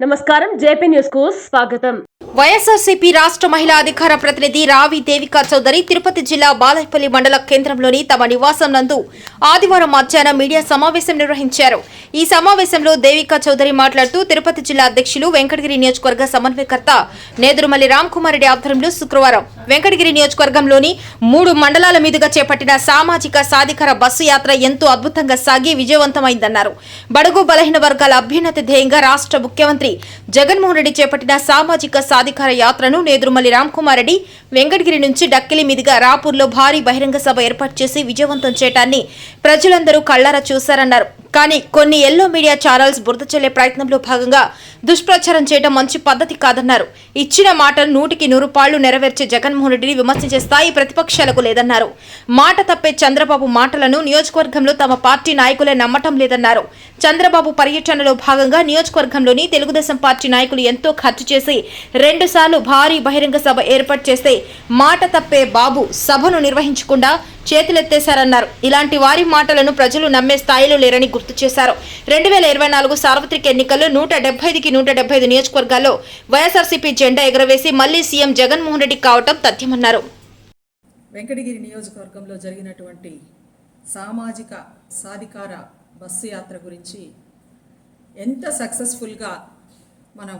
నమస్కారం JP news కు స్వాగతం వైఎస్ఆర్సీపీ రాష్ట్ర మహిళా అధికార ప్రతినిధి రావి దేవికా చౌదరి తిరుపతి జిల్లా బాలాయపల్లి మండల కేంద్రంలోని తమ నివాసం నందు ఆదివారం మధ్యాహ్నం మీడియా సమావేశం నిర్వహించారు. ఈ సమావేశంలో దేవికా చౌదరి మాట్లాడుతూ తిరుపతి జిల్లా అధ్యక్షులు వెంకటగిరి నియోజకవర్గ సమన్వయకర్త నేదురుమల్లి రామ్కుమార్ రెడ్డి ఆధ్వర్యంలో శుక్రవారం వెంకటగిరి నియోజకవర్గంలోని మూడు మండలాల మీదుగా చేపట్టిన సామాజిక సాధికార బస్సు యాత్ర ఎంతో అద్భుతంగా సాగి విజయవంతమైందన్నారు. బడుగు బలహీన వర్గాల అభ్యున్నతి ధ్యేయంగా రాష్ట్ర ముఖ్యమంత్రి జగన్మోహన్ రెడ్డి చేపట్టిన సామాజిక సాధికార యాత్రను నేదురుమల్లి రామ్కుమార్ రెడ్డి వెంకటగిరి నుంచి డక్కిలి మీదుగా రాపూర్లో భారీ బహిరంగ సభ ఏర్పాటు చేసి విజయవంతం చేయటాన్ని ప్రజలందరూ కళ్ళారా చూశారన్నారు. కానీ కొన్ని ఎల్లో మీడియా ఛానల్స్ బురద చెల్లే ప్రయత్నంలో భాగంగా దుష్ప్రచారం చేయడం మంచి పద్ధతి కాదన్నారు. ఇచ్చిన మాటలు నూటికి నూరు పాళ్ళు నెరవేర్చే జగన్మోహన్ రెడ్డిని విమర్శించే స్థాయి ప్రతిపక్షాలకు లేదన్నారు. మాట తప్పే చంద్రబాబు మాటలను నియోజకవర్గంలో తమ పార్టీ నాయకులే నమ్మటం లేదన్నారు. చంద్రబాబు పర్యటనలో భాగంగా నియోజకవర్గంలోని తెలుగుదేశం పార్టీ నాయకులు ఎంతో ఖర్చు చేసి రెండుసార్లు భారీ బహిరంగ సభ ఏర్పాటు చేస్తే మాట తప్పే బాబు సభను నిర్వహించకుండా చేతులెత్తేశారన్నారు. ఇలాంటి వారి మాటలను ప్రజలు నమ్మే స్థాయిలో లేరని గుర్తు చేశారు. రెండు వేల ఇరవై నాలుగు సార్వత్రిక ఎన్నికల్లో నూట డెబ్బైదికి నూట డెబ్బై ఐదు నియోజకవర్గాల్లో వైఎస్ఆర్సీపీ జెండా ఎగురవేసి మళ్ళీ సీఎం జగన్మోహన్ రెడ్డి కావటం తథ్యమన్నారు. వెంకటగిరి నియోజకవర్గంలో జరిగినటువంటి సామాజిక సాధికార బస్సు యాత్ర గురించి ఎంత సక్సెస్ఫుల్గా మనం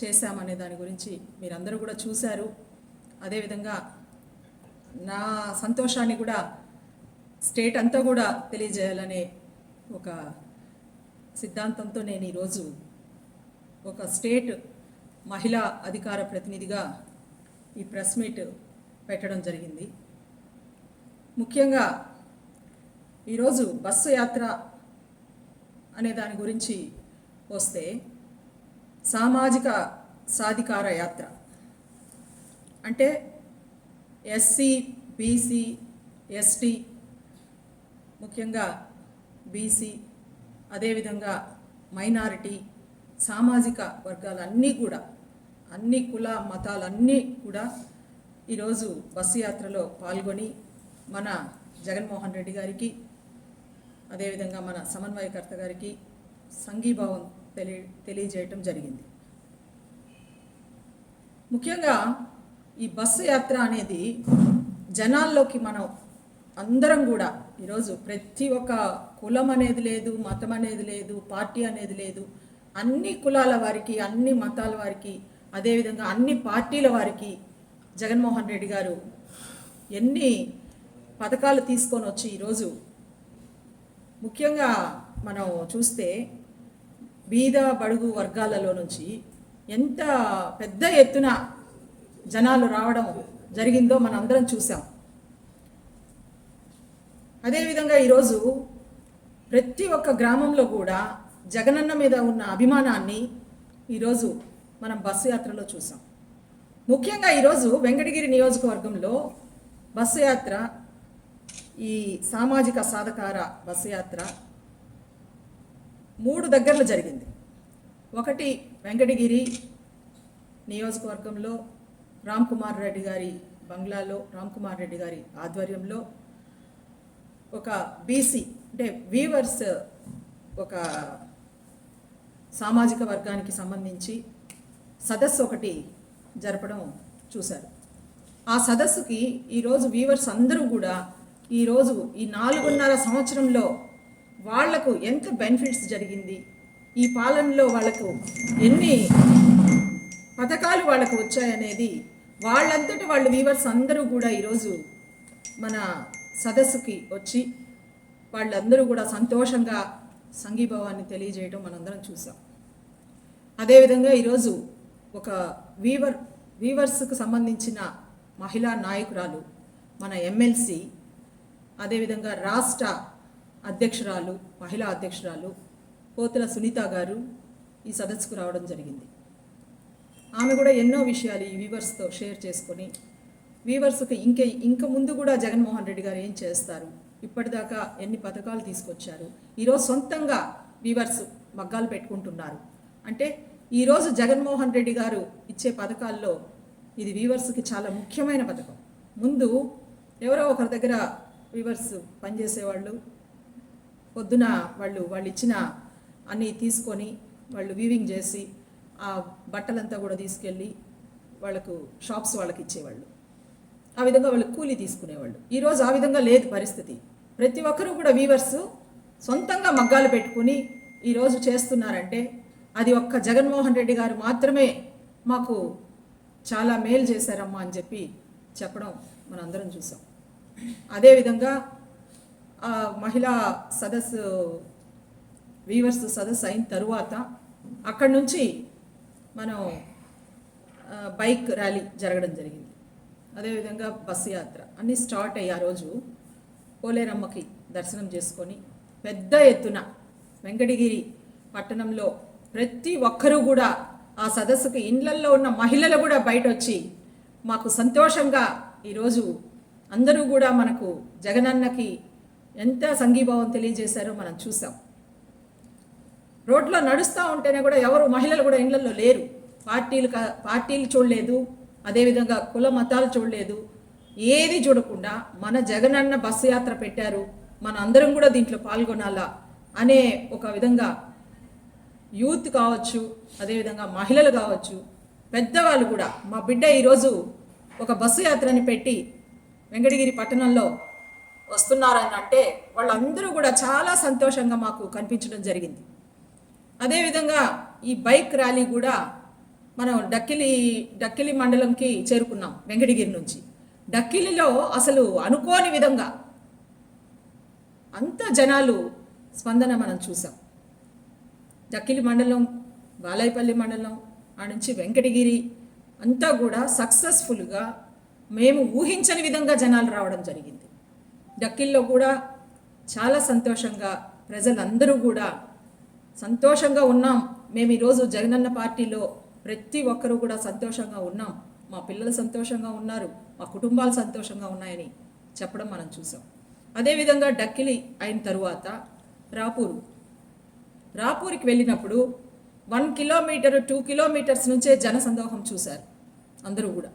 చేశామనే దాని గురించి మీరందరూ కూడా చూశారు. అదేవిధంగా నా సంతోషాన్ని కూడా స్టేట్ అంతా కూడా తెలియజేయాలనే ఒక సిద్ధాంతంతో నేను ఈరోజు ఒక స్టేట్ మహిళా అధికార ప్రతినిధిగా ఈ ప్రెస్ మీట్ పెట్టడం జరిగింది. ముఖ్యంగా ఈరోజు బస్సు యాత్ర అనే దాని గురించి వస్తే సామాజిక సాధికార యాత్ర అంటే ఎస్సీ బీసీ ఎస్టీ ముఖ్యంగా బీసీ అదేవిధంగా మైనారిటీ సామాజిక వర్గాలన్నీ కూడా అన్ని కుల మతాలన్నీ కూడా ఈరోజు బస్సు యాత్రలో పాల్గొని మన జగన్మోహన్ రెడ్డి గారికి అదేవిధంగా మన సమన్వయకర్త గారికి సంఘీభావం తెలియ తెలియజేయటం జరిగింది. ముఖ్యంగా ఈ బస్సు యాత్ర అనేది జనాల్లోకి మనం అందరం కూడా ఈరోజు ప్రతి ఒక్క కులం అనేది లేదు మతం అనేది లేదు పార్టీ అనేది లేదు. అన్ని కులాల వారికి అన్ని మతాల వారికి అదేవిధంగా అన్ని పార్టీల వారికి జగన్మోహన్ రెడ్డి గారు ఎన్ని పథకాలు తీసుకొని వచ్చి ఈరోజు ముఖ్యంగా మనం చూస్తే బీద బడుగు వర్గాలలో నుంచి ఎంత పెద్ద ఎత్తున జనాలు రావడం జరిగిందో మనం అందరం చూసాం అదేవిధంగా ఈరోజు ప్రతి ఒక్క గ్రామంలో కూడా జగనన్న మీద ఉన్న అభిమానాన్ని ఈరోజు మనం బస్సు యాత్రలో చూసాం. ముఖ్యంగా ఈరోజు వెంకటగిరి నియోజకవర్గంలో బస్సు యాత్ర ఈ సామాజిక సాధకార బస్సు యాత్ర మూడు దగ్గరలో జరిగింది. ఒకటి వెంకటగిరి నియోజకవర్గంలో రామ్ కుమార్ రెడ్డి గారి బంగ్లాలో రామ్ కుమార్ రెడ్డి గారి ఆధ్వర్యంలో ఒక బీసీ అంటే వీవర్స్ ఒక సామాజిక వర్గానికి సంబంధించి సదస్సు ఒకటి జరపడం చూశారు. ఆ సదస్సుకి ఈరోజు వీవర్స్ అందరూ కూడా ఈరోజు ఈ నాలుగున్నర సంవత్సరంలో వాళ్ళకు ఎంత బెనిఫిట్స్ జరిగింది? ఈ పాలనలో వాళ్ళకు ఎన్ని పథకాలు వాళ్ళకు వచ్చాయనేది వాళ్ళంతటి వాళ్ళు వీవర్స్ అందరూ కూడా ఈరోజు మన సదస్సుకి వచ్చి వాళ్ళందరూ కూడా సంతోషంగా సంఘీభావాన్ని తెలియజేయడం మనందరం చూసాం. అదేవిధంగా ఈరోజు ఒక వీవర్ వీవర్స్కు సంబంధించిన మహిళా నాయకురాలు మన ఎమ్మెల్సీ అదేవిధంగా రాష్ట్ర అధ్యక్షురాలు మహిళా అధ్యక్షురాలు పోతుల సునీత గారు ఈ సదస్సుకు రావడం జరిగింది. ఆమె కూడా ఎన్నో విషయాలు ఈ వీవర్స్తో షేర్ చేసుకొని వీవర్స్కి ఇంకే ఇంక ముందు కూడా జగన్మోహన్ రెడ్డి గారు ఏం చేస్తారు? ఇప్పటిదాకా ఎన్ని పథకాలు తీసుకొచ్చారు? ఈరోజు సొంతంగా వీవర్స్ మగ్గాలు పెట్టుకుంటున్నారు. అంటే ఈరోజు జగన్మోహన్ రెడ్డి గారు ఇచ్చే పథకాల్లో ఇది వీవర్స్కి చాలా ముఖ్యమైన పథకం. ముందు ఎవరో ఒకరి దగ్గర వీవర్స్ పనిచేసేవాళ్ళు పొద్దున వాళ్ళు వాళ్ళు ఇచ్చిన అన్నీ తీసుకొని వాళ్ళు వీవింగ్ చేసి ఆ బట్టలంతా కూడా తీసుకెళ్ళి వాళ్ళకు షాప్స్ వాళ్ళకి ఇచ్చేవాళ్ళు. ఆ విధంగా వాళ్ళు కూలీ తీసుకునేవాళ్ళు. ఈరోజు ఆ విధంగా లేదు పరిస్థితి. ప్రతి ఒక్కరూ కూడా వీవర్స్ సొంతంగా మగ్గాలు పెట్టుకుని ఈరోజు చేస్తున్నారంటే అది ఒక్క జగన్మోహన్ రెడ్డి గారు మాత్రమే మాకు చాలా మేలు చేశారమ్మా అని చెప్పి చెప్పడం మనందరం చూసాం. అదేవిధంగా ఆ మహిళా సదస్సు వీవర్స్ సదస్సు అయిన తరువాత అక్కడి నుంచి మనం బైక్ ర్యాలీ జరగడం జరిగింది. అదేవిధంగా బస్సు యాత్ర. అన్నీ స్టార్ట్ అయ్యి ఆ రోజు పోలేరమ్మకి దర్శనం చేసుకొని పెద్ద ఎత్తున వెంకటగిరి పట్టణంలో ప్రతి ఒక్కరూ కూడా ఆ సదస్సుకి ఇండ్లల్లో ఉన్న మహిళలు కూడా బయట వచ్చి మాకు సంతోషంగా ఈరోజు అందరూ కూడా మనకు జగనన్నకి ఎంత సంఘీభావం తెలియజేశారో మనం చూసాం. రోడ్లో నడుస్తూ ఉంటేనే కూడా ఎవరు మహిళలు కూడా ఇండ్లలో లేరు. పార్టీలు పార్టీలు చూడలేదు. అదేవిధంగా కుల మతాలు చూడలేదు. ఏది చూడకుండా మన జగనన్న బస్సు యాత్ర పెట్టారు. మన అందరం కూడా దీంట్లో పాల్గొనాలా అనే ఒక విధంగా యూత్ కావచ్చు అదేవిధంగా మహిళలు కావచ్చు పెద్దవాళ్ళు కూడా మా బిడ్డ ఈరోజు ఒక బస్సు యాత్రని పెట్టి వెంకటగిరి పట్టణంలో వస్తున్నారని అంటే వాళ్ళందరూ కూడా చాలా సంతోషంగా మాకు కనిపించడం జరిగింది. అదేవిధంగా ఈ బైక్ ర్యాలీ కూడా మనం డక్కిలి డక్కిలి మండలంకి చేరుకున్నాం వెంకటగిరి నుంచి. డక్కిలిలో అసలు అనుకోని విధంగా అంత జనాలు స్పందన మనం చూసాం. డక్కిలి మండలం బాలాయపల్లి మండలం ఆ నుంచి వెంకటగిరి అంతా కూడా సక్సెస్ఫుల్గా మేము ఊహించని విధంగా జనాలు రావడం జరిగింది. డక్కిల్లో కూడా చాలా సంతోషంగా ప్రజలందరూ కూడా సంతోషంగా ఉన్నాం. మేము ఈరోజు జగనన్న పార్టీలో ప్రతి ఒక్కరూ కూడా సంతోషంగా ఉన్నాం. మా పిల్లలు సంతోషంగా ఉన్నారు. మా కుటుంబాలు సంతోషంగా ఉన్నాయని చెప్పడం మనం చూసాం. అదేవిధంగా డక్కిలి అయిన తరువాత రాపూరు. రాపూర్కి వెళ్ళినప్పుడు వన్ కిలోమీటర్ టూ కిలోమీటర్స్ నుంచే జనసందోహం చూశారు అందరూ కూడా.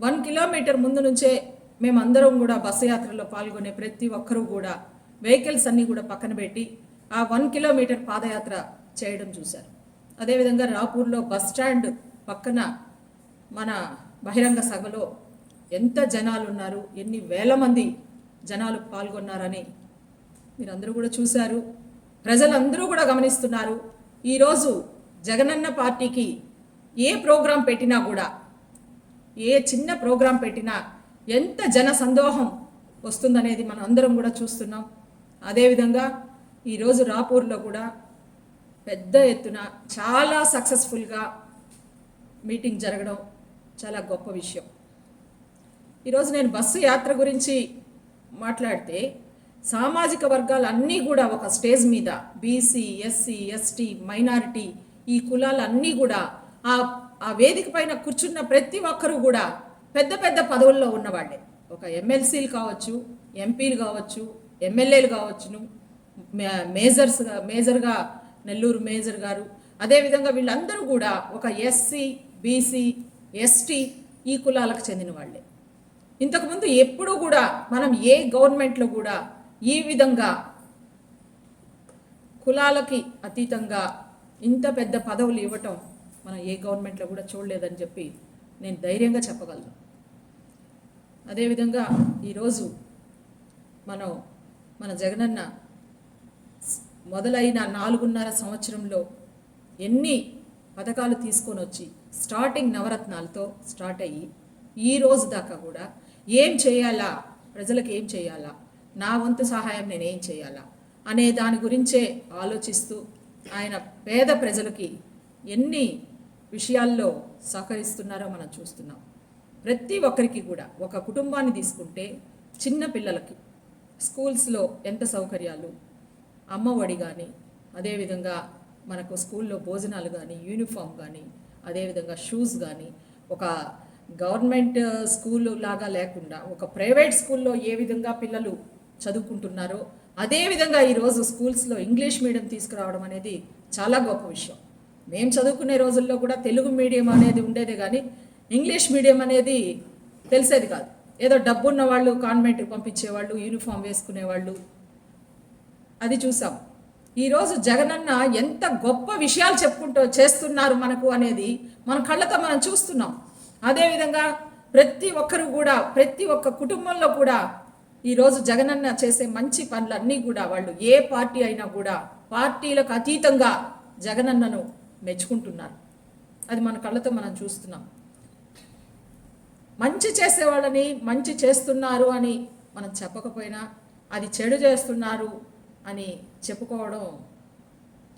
వన్ కిలోమీటర్ ముందు నుంచే మేమందరం కూడా బస్సు యాత్రలో పాల్గొనే ప్రతి ఒక్కరూ కూడా వెహికల్స్ అన్నీ కూడా పక్కన పెట్టి ఆ వన్ కిలోమీటర్ పాదయాత్ర చేయడం చూశారు. అదేవిధంగా రాపూర్లో బస్ స్టాండ్ పక్కన మన బహిరంగ సభలో ఎంత జనాలు ఉన్నారు ఎన్ని వేల మంది జనాలు పాల్గొన్నారని మీరందరూ కూడా చూశారు. ప్రజలందరూ కూడా గమనిస్తున్నారు. ఈరోజు జగనన్న పార్టీకి ఏ ప్రోగ్రాం పెట్టినా కూడా ఏ చిన్న ప్రోగ్రాం పెట్టినా ఎంత జన సందోహం వస్తుందనేది మనం అందరం కూడా చూస్తున్నాం. అదేవిధంగా ఈరోజు రాపూర్లో కూడా పెద్ద ఎత్తున చాలా సక్సెస్ఫుల్గా మీటింగ్ జరగడం చాలా గొప్ప విషయం. ఈరోజు నేను బస్సు యాత్ర గురించి మాట్లాడితే సామాజిక వర్గాలు అన్నీ కూడా ఒక స్టేజ్ మీద బీసీ ఎస్సీ ఎస్టీ మైనారిటీ ఈ కులాలన్నీ కూడా ఆ ఆ వేదిక పైన కూర్చున్న ప్రతి ఒక్కరూ కూడా పెద్ద పెద్ద పదవుల్లో ఉన్నవాళ్ళే. ఒక ఎమ్మెల్సీలు కావచ్చు ఎంపీలు కావచ్చు ఎమ్మెల్యేలు కావచ్చును మే- మేజర్స్గా మేజర్గా నెల్లూరు మేజర్ గారు. అదేవిధంగా వీళ్ళందరూ కూడా ఒక ఎస్సీ బీసీ ఎస్టీ ఈ కులాలకు చెందిన వాళ్ళే. ఇంతకుముందు ఎప్పుడూ కూడా మనం ఏ గవర్నమెంట్లో కూడా ఈ విధంగా కులాలకి అతీతంగా ఇంత పెద్ద పదవులు ఇవ్వటం మనం ఏ గవర్నమెంట్లో కూడా చూడలేదని చెప్పి నేను ధైర్యంగా చెప్పగలను. అదేవిధంగా ఈరోజు మనం మన జగనన్న మొదలైన నాలుగున్నర సంవత్సరంలో ఎన్ని పథకాలు తీసుకొని వచ్చి స్టార్టింగ్ నవరత్నాలతో స్టార్ట్ అయ్యి ఈ రోజు దాకా కూడా ఏం చేయాలా? ప్రజలకు ఏం చేయాలా? నా వంతు సహాయం నేనేం చేయాలా? అనే దాని గురించే ఆలోచిస్తూ ఆయన పేద ప్రజలకి ఎన్ని విషయాల్లో సహకరిస్తున్నారో మనం చూస్తున్నాం. ప్రతి ఒక్కరికి కూడా ఒక కుటుంబాన్ని తీసుకుంటే చిన్న పిల్లలకి స్కూల్స్లో ఎంత సౌకర్యాలు అమ్మ ఒడి కానీ అదేవిధంగా మనకు స్కూల్లో భోజనాలు కానీ యూనిఫామ్ కానీ అదేవిధంగా షూస్ కానీ ఒక గవర్నమెంట్ స్కూల్ లాగా లేకుండా ఒక ప్రైవేట్ స్కూల్లో ఏ విధంగా పిల్లలు చదువుకుంటున్నారో అదే విధంగా ఈరోజు స్కూల్స్లో ఇంగ్లీష్ మీడియం తీసుకురావడం అనేది చాలా గొప్ప విషయం. మేము చదువుకునే రోజుల్లో కూడా తెలుగు మీడియం అనేది ఉండేది కానీ ఇంగ్లీష్ మీడియం అనేది తెలిసేది కాదు. ఏదో డబ్బున్న వాళ్ళు కాన్వెంట్కి పంపించేవాళ్ళు యూనిఫామ్ వేసుకునేవాళ్ళు అది చూసాం. ఈరోజు జగనన్న ఎంత గొప్ప విషయాలు చెప్పుకుంటూ చేస్తున్నారు మనకు అనేది మన కళ్ళతో మనం చూస్తున్నాం. అదేవిధంగా ప్రతి ఒక్కరు కూడా ప్రతి ఒక్క కుటుంబంలో కూడా ఈరోజు జగనన్న చేసే మంచి పనులన్నీ కూడా వాళ్ళు ఏ పార్టీ అయినా కూడా పార్టీలకు అతీతంగా జగనన్నను మెచ్చుకుంటున్నారు. అది మన కళ్ళతో మనం చూస్తున్నాం. మంచి చేసేవాళ్ళని మంచి చేస్తున్నారు అని మనం చెప్పకపోయినా అది చెడు చేస్తున్నారు అని చెప్పుకోవడం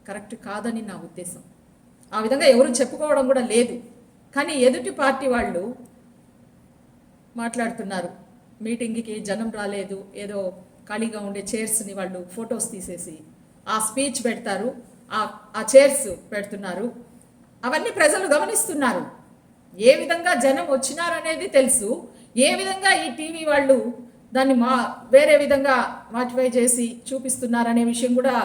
కరెక్ట్ కాదని నా ఉద్దేశం. ఆ విధంగా ఎవరు చెప్పుకోవడం కూడా లేదు. కానీ ఎదుటి పార్టీ వాళ్ళు మాట్లాడుతున్నారు. మీటింగ్కి జనం రాలేదు. ఏదో ఖాళీగా ఉండే చైర్స్ని వాళ్ళు ఫొటోస్ తీసేసి ఆ స్పీచ్ పెడతారు. ఆ ఆ చైర్స్ పెడుతున్నారు. అవన్నీ ప్రజలు గమనిస్తున్నారు. ఏ విధంగా జనం వచ్చినారనేది తెలుసు. ఏ విధంగా ఈ టీవీ వాళ్ళు దాన్ని మా వేరే విధంగా మాటిఫై చేసి చూపిస్తున్నారనే విషయం కూడా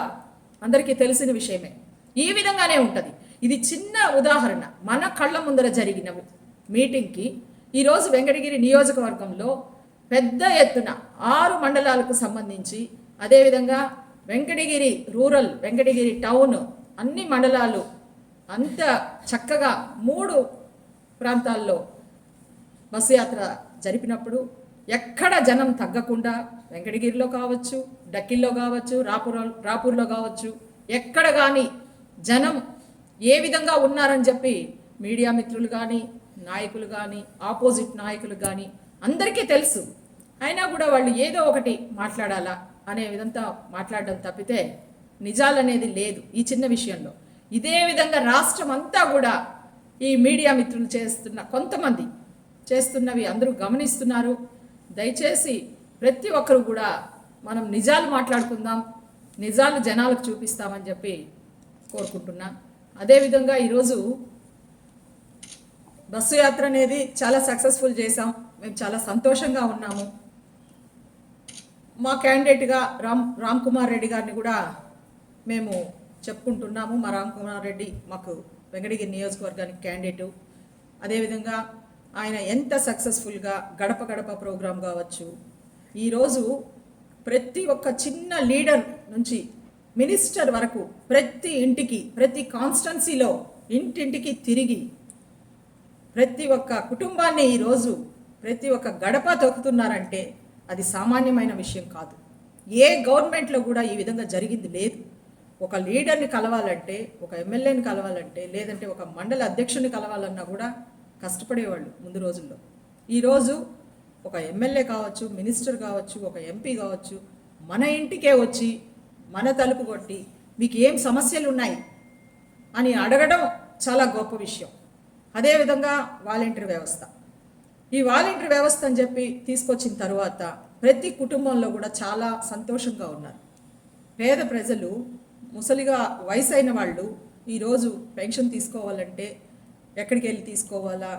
అందరికీ తెలిసిన విషయమే. ఈ విధంగానే ఉంటుంది. ఇది చిన్న ఉదాహరణ. మన కళ్ళ ముందర జరిగిన మీటింగ్కి ఈరోజు వెంకటగిరి నియోజకవర్గంలో పెద్ద ఎత్తున ఆరు మండలాలకు సంబంధించి అదేవిధంగా వెంకటగిరి రూరల్ వెంకటగిరి టౌన్ అన్ని మండలాలు అంత చక్కగా మూడు ప్రాంతాల్లో బస్సు యాత్ర జరిపినప్పుడు ఎక్కడ జనం తగ్గకుండా వెంకటగిరిలో కావచ్చు డక్కిల్లో కావచ్చు రాపూర్ రాపూర్లో కావచ్చు ఎక్కడ కానీ జనం ఏ విధంగా ఉన్నారని చెప్పి మీడియా మిత్రులు కానీ నాయకులు కానీ ఆపోజిట్ నాయకులు కానీ అందరికీ తెలుసు. అయినా కూడా వాళ్ళు ఏదో ఒకటి మాట్లాడాలా అనే విధంగా మాట్లాడడం తప్పితే నిజాలనేది లేదు ఈ చిన్న విషయంలో. ఇదే విధంగా రాష్ట్రం అంతా కూడా ఈ మీడియా మిత్రులు చేస్తున్న కొంతమంది చేస్తున్నవి అందరూ గమనిస్తున్నారు. దయచేసి ప్రతి ఒక్కరు కూడా మనం నిజాలు మాట్లాడుకుందాం నిజాలు జనాలకు చూపిస్తామని చెప్పి కోరుకుంటున్నా. అదేవిధంగా ఈరోజు బస్సు యాత్ర అనేది చాలా సక్సెస్ఫుల్ చేసాం మేము చాలా సంతోషంగా ఉన్నాము. మా క్యాండిడేట్గా రామ్ రామ్ కుమార్ రెడ్డి గారిని కూడా మేము చెప్పుకుంటున్నాము. మా రామ్ కుమార్ రెడ్డి మాకు వెంకటగిరి నియోజకవర్గానికి క్యాండిడేటు. అదేవిధంగా ఆయన ఎంత సక్సెస్ఫుల్గా గడప గడప ప్రోగ్రాం కావచ్చు. ఈరోజు ప్రతి ఒక్క చిన్న లీడర్ నుంచి మినిస్టర్ వరకు ప్రతి ఇంటికి ప్రతి కాన్స్టన్సీలో ఇంటింటికి తిరిగి ప్రతి ఒక్క కుటుంబాన్ని ఈరోజు ప్రతి ఒక్క గడప తొక్కుతున్నారంటే అది సామాన్యమైన విషయం కాదు. ఏ గవర్నమెంట్లో కూడా ఈ విధంగా జరిగింది లేదు. ఒక లీడర్ని కలవాలంటే ఒక ఎమ్మెల్యేని కలవాలంటే లేదంటే ఒక మండల అధ్యక్షుని కలవాలన్నా కూడా కష్టపడేవాళ్ళు ముందు రోజుల్లో. ఈరోజు ఒక ఎమ్మెల్యే కావచ్చు మినిస్టర్ కావచ్చు ఒక ఎంపీ కావచ్చు మన ఇంటికే వచ్చి మన తలుపు కొట్టి మీకు ఏం సమస్యలు ఉన్నాయి అని అడగడం చాలా గొప్ప విషయం. అదేవిధంగా వాలంటీర్ వ్యవస్థ. ఈ వాలంటీర్ వ్యవస్థ అని చెప్పి తీసుకొచ్చిన తర్వాత ప్రతి కుటుంబంలో కూడా చాలా సంతోషంగా ఉన్నారు. పేద ప్రజలు ముసలిగా వయసు అయిన వాళ్ళు ఈరోజు పెన్షన్ తీసుకోవాలంటే ఎక్కడికి వెళ్ళి తీసుకోవాలా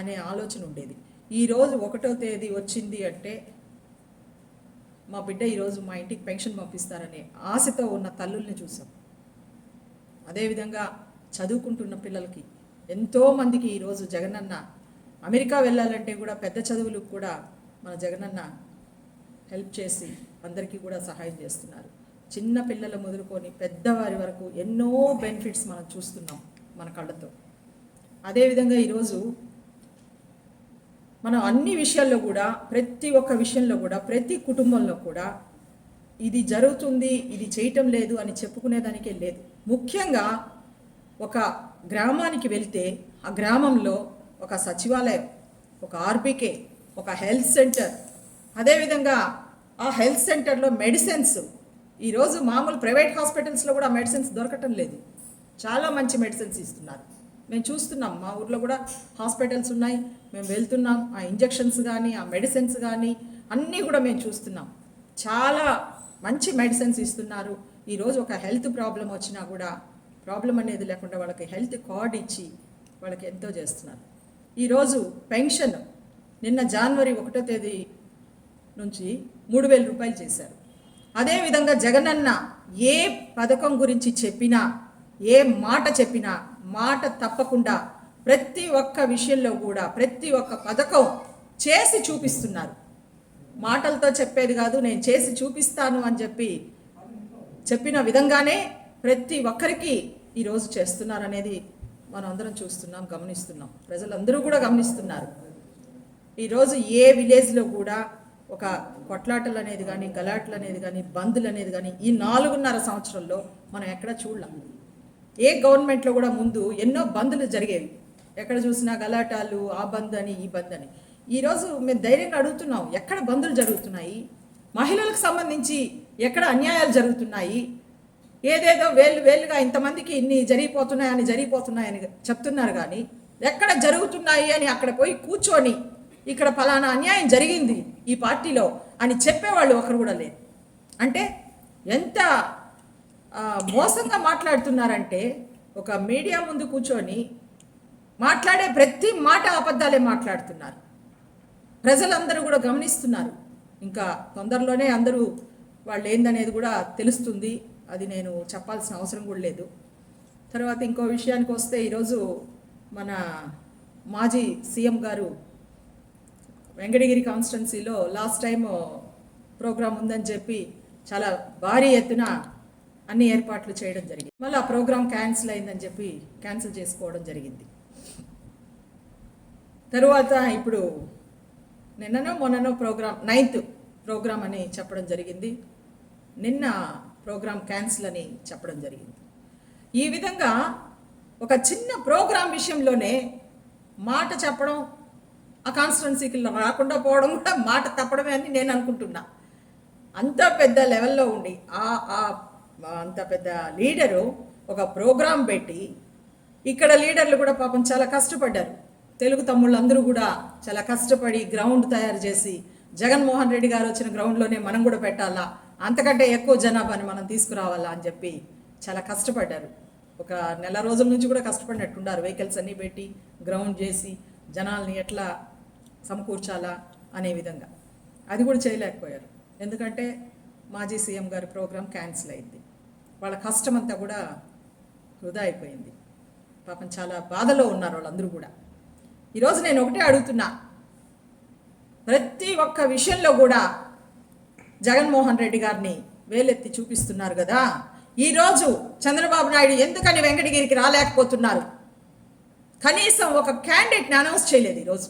అనే ఆలోచన ఉండేది. ఈరోజు ఒకటో తేదీ వచ్చింది అంటే మా బిడ్డ ఈరోజు మా ఇంటికి పెన్షన్ పంపిస్తారనే ఆశతో ఉన్న తల్లుల్ని చూసాం. అదేవిధంగా చదువుకుంటున్న పిల్లలకి ఎంతోమందికి ఈరోజు జగనన్న అమెరికా వెళ్ళాలంటే కూడా పెద్ద చదువులకు కూడా మన జగనన్న హెల్ప్ చేసి అందరికీ కూడా సహాయం చేస్తున్నారు. చిన్న పిల్లలు మొదలుకొని పెద్దవారి వరకు ఎన్నో బెనిఫిట్స్ మనం చూస్తున్నాం మన కళ్ళతో. అదేవిధంగా ఈరోజు మనం అన్ని విషయాల్లో కూడా ప్రతి ఒక్క విషయంలో కూడా ప్రతి కుటుంబంలో కూడా ఇది జరుగుతుంది ఇది చేయటం లేదు అని చెప్పుకునేదానికే లేదు. ముఖ్యంగా ఒక గ్రామానికి వెళ్తే ఆ గ్రామంలో ఒక సచివాలయం ఒక ఆర్బీకే ఒక హెల్త్ సెంటర్ అదేవిధంగా ఆ హెల్త్ సెంటర్లో మెడిసిన్స్ ఈరోజు మామూలు ప్రైవేట్ హాస్పిటల్స్లో కూడా మెడిసిన్స్ దొరకటం లేదు. చాలా మంచి మెడిసిన్స్ ఇస్తున్నారు. మేము చూస్తున్నాం. మా ఊర్లో కూడా హాస్పిటల్స్ ఉన్నాయి. మేము వెళ్తున్నాం. ఆ ఇంజెక్షన్స్ కానీ ఆ మెడిసిన్స్ కానీ అన్నీ కూడా మేము చూస్తున్నాం. చాలా మంచి మెడిసిన్స్ ఇస్తున్నారు. ఈరోజు ఒక హెల్త్ ప్రాబ్లం వచ్చినా కూడా ప్రాబ్లం అనేది లేకుండా వాళ్ళకి హెల్త్ కార్డ్ ఇచ్చి వాళ్ళకి ఎంతో చేస్తున్నారు. ఈరోజు పెన్షన్ నిన్న జనవరి ఒకటో తేదీ నుంచి మూడు వేల రూపాయలు చేశారు. అదేవిధంగా జగనన్న ఏ పథకం గురించి చెప్పినా ఏ మాట చెప్పినా మాట తప్పకుండా ప్రతి ఒక్క విషయంలో కూడా ప్రతి ఒక్క పథకం చేసి చూపిస్తున్నారు. మాటలతో చెప్పేది కాదు నేను చేసి చూపిస్తాను అని చెప్పి చెప్పిన విధంగానే ప్రతి ఒక్కరికి ఈరోజు చేస్తున్నారు అనేది మనం అందరం చూస్తున్నాం గమనిస్తున్నాం. ప్రజలందరూ కూడా గమనిస్తున్నారు. ఈరోజు ఏ విలేజ్లో కూడా ఒక కొట్లాటలు అనేది కానీ గలాటలు అనేది కానీ బందులు అనేది కానీ ఈ నాలుగున్నర సంవత్సరంలో మనం ఎక్కడ చూడలేం. ఏ గవర్నమెంట్లో కూడా ముందు ఎన్నో బందులు జరిగేవి. ఎక్కడ చూసినా గలాటాలు ఆ బంద్ అని ఈ బంద్ అని. ఈరోజు మేము ధైర్యంగా అడుగుతున్నాం ఎక్కడ బందులు జరుగుతున్నాయి? మహిళలకు సంబంధించి ఎక్కడ అన్యాయాలు జరుగుతున్నాయి? ఏదేదో వేలు వేలుగా ఇంతమందికి ఇన్ని జరిగిపోతున్నాయని జరిగిపోతున్నాయని చెప్తున్నారు కానీ ఎక్కడ జరుగుతున్నాయి అని అక్కడ పోయి కూర్చొని ఇక్కడ ఫలానా అన్యాయం జరిగింది ఈ పార్టీలో అని చెప్పేవాళ్ళు ఒకరు కూడా లేరు. అంటే ఎంత మోసంగా మాట్లాడుతున్నారంటే ఒక మీడియా ముందు కూర్చొని మాట్లాడే ప్రతి మాట అబద్ధాలే మాట్లాడుతున్నారు. ప్రజలందరూ కూడా గమనిస్తున్నారు. ఇంకా తొందరలోనే అందరూ వాళ్ళు ఏందనేది కూడా తెలుస్తుంది. అది నేను చెప్పాల్సిన అవసరం కూడా లేదు. తర్వాత ఇంకో విషయానికి వస్తే ఈరోజు మన మాజీ సీఎం గారు వెంకటగిరి కాన్స్టిట్యున్సీలో లాస్ట్ టైం ప్రోగ్రాం ఉందని చెప్పి చాలా భారీ ఎత్తున అన్ని ఏర్పాట్లు చేయడం జరిగింది. మళ్ళీ ఆ ప్రోగ్రాం క్యాన్సిల్ అయిందని చెప్పి క్యాన్సిల్ చేసుకోవడం జరిగింది. తరువాత ఇప్పుడు నిన్ననో మొన్ననో ప్రోగ్రామ్ నైన్త్ ప్రోగ్రామ్ అని చెప్పడం జరిగింది. నిన్న ప్రోగ్రామ్ క్యాన్సిల్ అని చెప్పడం జరిగింది. ఈ విధంగా ఒక చిన్న ప్రోగ్రాం విషయంలోనే మాట చెప్పడం ఆ కాన్స్టిట్యున్సీకి రాకుండా పోవడం కూడా మాట తప్పడమే అని నేను అనుకుంటున్నా. అంత పెద్ద లెవెల్లో ఉండి ఆ ఆ అంత పెద్ద లీడరు ఒక ప్రోగ్రాం పెట్టి ఇక్కడ లీడర్లు కూడా పాపం చాలా కష్టపడ్డారు. తెలుగు తమ్ముళ్ళందరూ కూడా చాలా కష్టపడి గ్రౌండ్ తయారు చేసి జగన్మోహన్ రెడ్డి గారు వచ్చిన గ్రౌండ్లోనే మనం కూడా పెట్టాలా అంతకంటే ఎక్కువ జనాభాని మనం తీసుకురావాలా అని చెప్పి చాలా కష్టపడ్డారు. ఒక నెల రోజుల నుంచి కూడా కష్టపడినట్టున్నారు. వెహికల్స్ అన్నీ పెట్టి గ్రౌండ్ చేసి జనాల్ని ఎట్లా సమకూర్చాలా అనే విధంగా. అది కూడా చేయలేకపోయారు. ఎందుకంటే మాజీ సీఎం గారి ప్రోగ్రాం క్యాన్సిల్ అయింది. వాళ్ళ కష్టం అంతా కూడా వృధా అయిపోయింది. పాపం చాలా బాధలో ఉన్నారు వాళ్ళందరూ కూడా. ఈరోజు నేను ఒకటే అడుగుతున్నా. ప్రతి ఒక్క విషయంలో కూడా జగన్మోహన్ రెడ్డి గారిని వేలెత్తి చూపిస్తున్నారు కదా. ఈరోజు చంద్రబాబు నాయుడు ఎందుకని వెంకటగిరికి రాలేకపోతున్నారు? కనీసం ఒక క్యాండిడేట్ని అనౌన్స్ చేయలేదు ఈరోజు.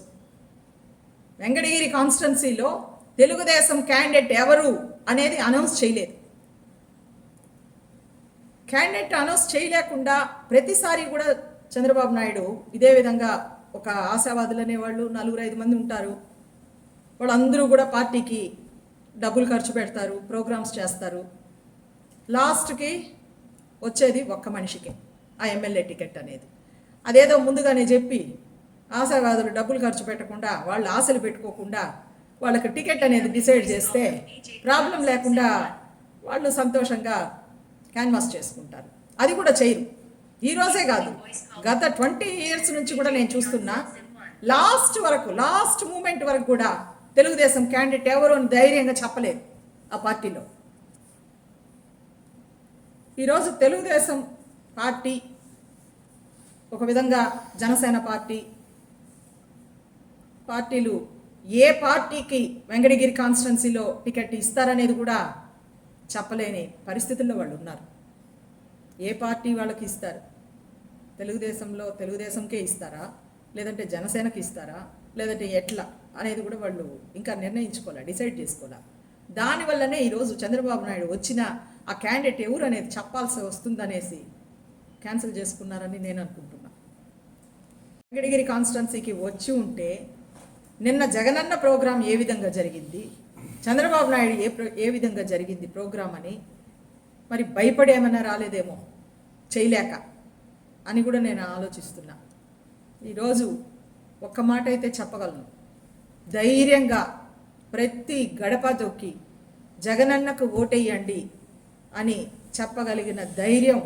వెంకటగిరి కాన్స్టిట్యున్సీలో తెలుగుదేశం క్యాండిడేట్ ఎవరు అనేది అనౌన్స్ చేయలేదు. క్యాండిడేట్ అనౌన్స్ చేయలేకుండా ప్రతిసారి కూడా చంద్రబాబు నాయుడు ఇదే విధంగా ఒక ఆశావాదులు అనేవాళ్ళు నలుగురు ఐదు మంది ఉంటారు. వాళ్ళందరూ కూడా పార్టీకి డబ్బులు ఖర్చు పెడతారు ప్రోగ్రామ్స్ చేస్తారు. లాస్ట్కి వచ్చేది ఒక్క మనిషికి ఆ ఎమ్మెల్యే టికెట్ అనేది. అదేదో ముందుగానే చెప్పి ఆశావాదులు డబ్బులు ఖర్చు పెట్టకుండా వాళ్ళు ఆశలు పెట్టుకోకుండా వాళ్ళకి టికెట్ అనేది డిసైడ్ చేస్తే ప్రాబ్లం లేకుండా వాళ్ళు సంతోషంగా క్యాన్వాస్ చేసుకుంటారు. అది కూడా చేయరు. ఈరోజే కాదు. గత ట్వంటీ ఇయర్స్ నుంచి కూడా నేను చూస్తున్నా లాస్ట్ వరకు లాస్ట్ మూమెంట్ వరకు కూడా తెలుగుదేశం క్యాండిడేట్ ఎవరు అని ధైర్యంగా చెప్పలేదు ఆ పార్టీలో. ఈరోజు తెలుగుదేశం పార్టీ ఒక విధంగా జనసేన పార్టీ పార్టీలు ఏ పార్టీకి వెంకటగిరి కాన్స్టిట్యున్సీలో టికెట్ ఇస్తారనేది కూడా చెప్పలేని పరిస్థితుల్లో వాళ్ళు ఉన్నారు. ఏ పార్టీ వాళ్ళకి ఇస్తారు? తెలుగుదేశంలో తెలుగుదేశంకే ఇస్తారా? లేదంటే జనసేనకి ఇస్తారా? లేదంటే ఎట్లా అనేది కూడా వాళ్ళు ఇంకా నిర్ణయించుకోవాలా డిసైడ్ చేసుకోవాలా? దానివల్లనే ఈరోజు చంద్రబాబు నాయుడు వచ్చిన ఆ క్యాండిడేట్ ఎవరు అనేది చెప్పాల్సి వస్తుందనేసి క్యాన్సిల్ చేసుకున్నారని నేను అనుకుంటున్నా. వెంకటగిరి కాన్స్టిట్యున్సీకి వచ్చి ఉంటే నిన్న జగనన్న ప్రోగ్రాం ఏ విధంగా జరిగింది? చంద్రబాబు నాయుడు ఏ ప్రో ఏ విధంగా జరిగింది ప్రోగ్రాం అని మరి భయపడి ఏమైనా రాలేదేమో చేయలేక అని కూడా నేను ఆలోచిస్తున్నా. ఈరోజు ఒక్క మాట అయితే చెప్పగలను. ధైర్యంగా ప్రతి గడప దొక్కి జగనన్నకు ఓటేయండి అని చెప్పగలిగిన ధైర్యం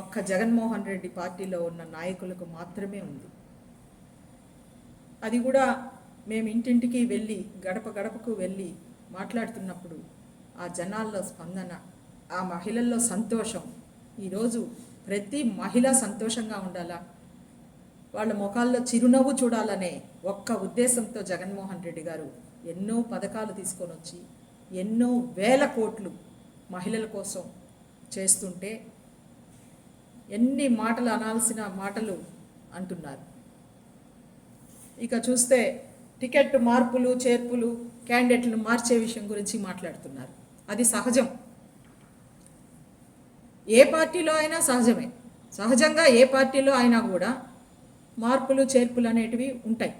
ఒక్క జగన్మోహన్ రెడ్డి పార్టీలో ఉన్న నాయకులకు మాత్రమే ఉంది. అది కూడా మేము ఇంటింటికి వెళ్ళి గడప గడపకు వెళ్ళి మాట్లాడుతున్నప్పుడు ఆ జనాల్లో స్పందన ఆ మహిళల్లో సంతోషం. ఈరోజు ప్రతి మహిళ సంతోషంగా ఉండాలా? వాళ్ళ ముఖాల్లో చిరునవ్వు చూడాలనే ఒక్క ఉద్దేశంతో జగన్మోహన్ రెడ్డి గారు ఎన్నో పథకాలు తీసుకొని వచ్చి ఎన్నో వేల కోట్లు మహిళల కోసం చేస్తుంటే ఎన్ని మాటలు అనాల్సిన మాటలు అంటున్నారు. ఇక చూస్తే టికెట్ మార్పులు చేర్పులు క్యాండిడేట్లను మార్చే విషయం గురించి మాట్లాడుతున్నారు. అది సహజం. ఏ పార్టీలో అయినా సహజమే. సహజంగా ఏ పార్టీలో అయినా కూడా మార్పులు చేర్పులు అనేటివి ఉంటాయి.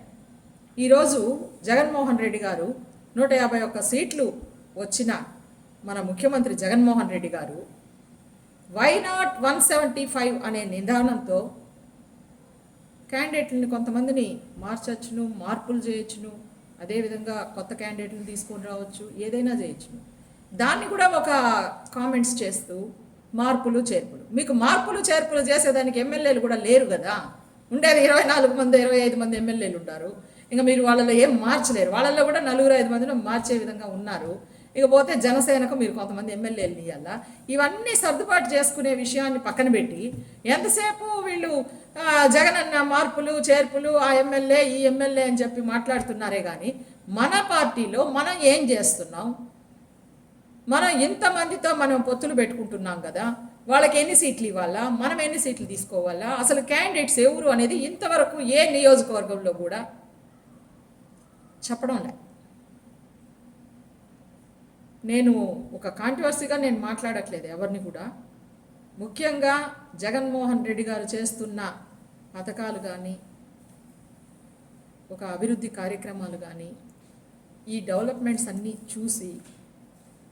ఈరోజు జగన్మోహన్ రెడ్డి గారు నూట యాభై ఒక్క సీట్లు వచ్చిన మన ముఖ్యమంత్రి జగన్మోహన్ రెడ్డి గారు why not one seventy five అనే నిదానంతో క్యాండిడేట్లను కొంతమందిని మార్చచ్చును మార్పులు చేయొచ్చును అదేవిధంగా కొత్త క్యాండిడేట్లను తీసుకొని రావచ్చు ఏదైనా చేయొచ్చు. దాన్ని కూడా ఒక కామెంట్స్ చేస్తూ మార్పులు చేర్పులు. మీకు మార్పులు చేర్పులు చేసేదానికి ఎమ్మెల్యేలు కూడా లేరు కదా. ఉండేది ఇరవై నాలుగు మంది ఇరవై ఐదు మంది ఎమ్మెల్యేలు ఉంటారు. ఇంకా మీరు వాళ్ళలో ఏం మార్చలేరు. వాళ్ళల్లో కూడా నలుగురు ఐదు మందిని మార్చే విధంగా ఉన్నారు. ఇకపోతే జనసేనకు మీరు కొంతమంది ఎమ్మెల్యేలు ఇవ్వాలా ఇవన్నీ సర్దుబాటు చేసుకునే విషయాన్ని పక్కన పెట్టి ఎంతసేపు వీళ్ళు జగనన్న మార్పులు చేర్పులు ఆ ఎమ్మెల్యే ఈ ఎమ్మెల్యే అని చెప్పి మాట్లాడుతున్నారే కానీ మన పార్టీలో మనం ఏం చేస్తున్నాం? మనం ఇంతమందితో మనం పొత్తులు పెట్టుకుంటున్నాం కదా వాళ్ళకి ఎన్ని సీట్లు ఇవ్వాలా? మనం ఎన్ని సీట్లు తీసుకోవాలా? అసలు క్యాండిడేట్స్ ఎవరు అనేది ఇంతవరకు ఏ నియోజకవర్గంలో కూడా చెప్పడం లేదు. నేను ఒక కాంట్రవర్సీగా నేను మాట్లాడట్లేదు ఎవరిని కూడా. ముఖ్యంగా జగన్మోహన్ రెడ్డి గారు చేస్తున్న పథకాలు కానీ ఒక అభివృద్ధి కార్యక్రమాలు కానీ ఈ డెవలప్మెంట్స్ అన్నీ చూసి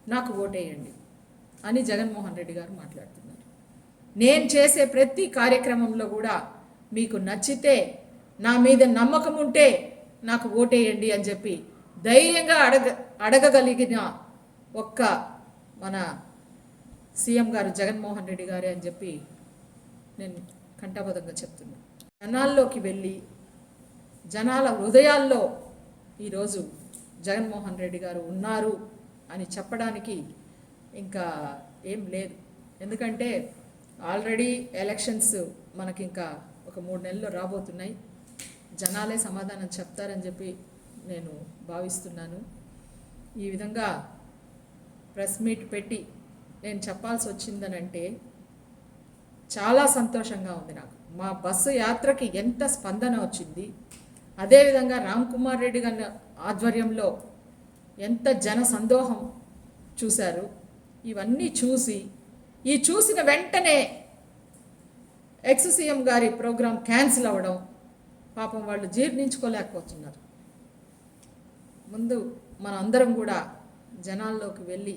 నాకు ఓటేయండి అని జగన్మోహన్ రెడ్డి గారు మాట్లాడుతున్నారు. నేను చేసే ప్రతి కార్యక్రమంలో కూడా మీకు నచ్చితే నా మీద నమ్మకం ఉంటే నాకు ఓటేయండి అని చెప్పి ధైర్యంగా అడగ అడగగలిగిన ఒక్క మన సీఎం గారు జగన్మోహన్ రెడ్డి గారే అని చెప్పి నేను కంఠబద్ధంగా చెప్తున్నా. జనాల్లోకి వెళ్ళి జనాల హృదయాల్లో ఈరోజు జగన్మోహన్ రెడ్డి గారు ఉన్నారు అని చెప్పడానికి ఇంకా ఏం లేదు. ఎందుకంటే ఆల్రెడీ ఎలక్షన్స్ మనకి ఇంకా ఒక మూడు నెలల్లో రాబోతున్నాయి. జనాలే సమాధానం చెప్తారని చెప్పి నేను భావిస్తున్నాను. ఈ విధంగా ప్రెస్ మీట్ పెట్టి నేను చెప్పాల్సి వచ్చిందనంటే చాలా సంతోషంగా ఉంది నాకు. మా బస్సు యాత్రకి ఎంత స్పందన వచ్చింది అదేవిధంగా రామ్ కుమార్ రెడ్డి గారి ఆధ్వర్యంలో ఎంత జన సందోహం చూశారు. ఇవన్నీ చూసి ఈ చూసిన వెంటనే ఎక్స్ సీఎం గారి ప్రోగ్రాం క్యాన్సిల్ అవ్వడం పాపం వాళ్ళు జీర్ణించుకోలేకపోతున్నారు. ముందు మన అందరం కూడా జనాల్లోకి వెళ్ళి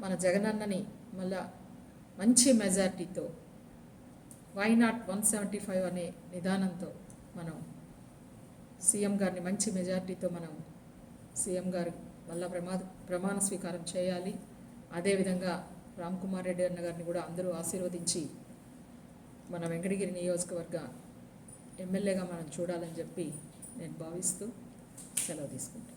మన జగనన్నని మళ్ళా మంచి మెజార్టీతో why not one seventy five అనే నిదానంతో మనం సీఎం గారిని మంచి మెజార్టీతో మనం సీఎం గారు మళ్ళా ప్రమాద ప్రమాణ స్వీకారం చేయాలి. అదేవిధంగా రామ్ కుమార్ రెడ్డి అన్న గారిని కూడా అందరూ ఆశీర్వదించి మన వెంకటగిరి నియోజకవర్గ ఎమ్మెల్యేగా మనం చూడాలని చెప్పి నేను భావిస్తూ సెలవు తీసుకుంటాను